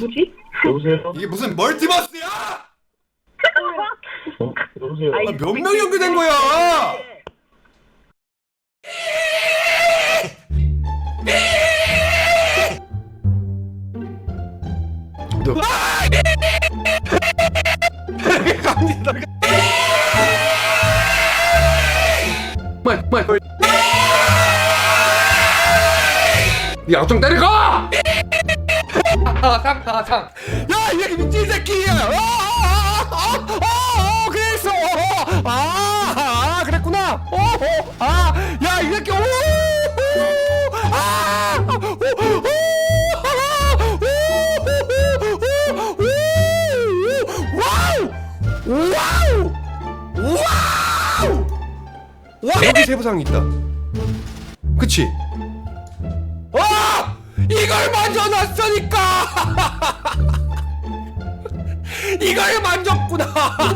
뭐지? 여보세요? 이게 무슨 멀티버스야? 어? 여보세요? 아, 몇 명이 연결된 거야? 너. 갑니다. 말, 말. 니 약좀 때리 가! 하상, 하상. 야, 이 새끼 미친 새끼야! 아, 아, 아, 아, 아, 그랬어! 아, 아, 그랬구나! 어, 어, 아, 야, 이 새끼, 오! 오, 아! 오, 오, 오, 오, 오, 오, 와우! 와우! 와우! 와, 여기 세부상이 있다. 그치? 와! 이걸 만져놨으니까! 이걸 만졌구나!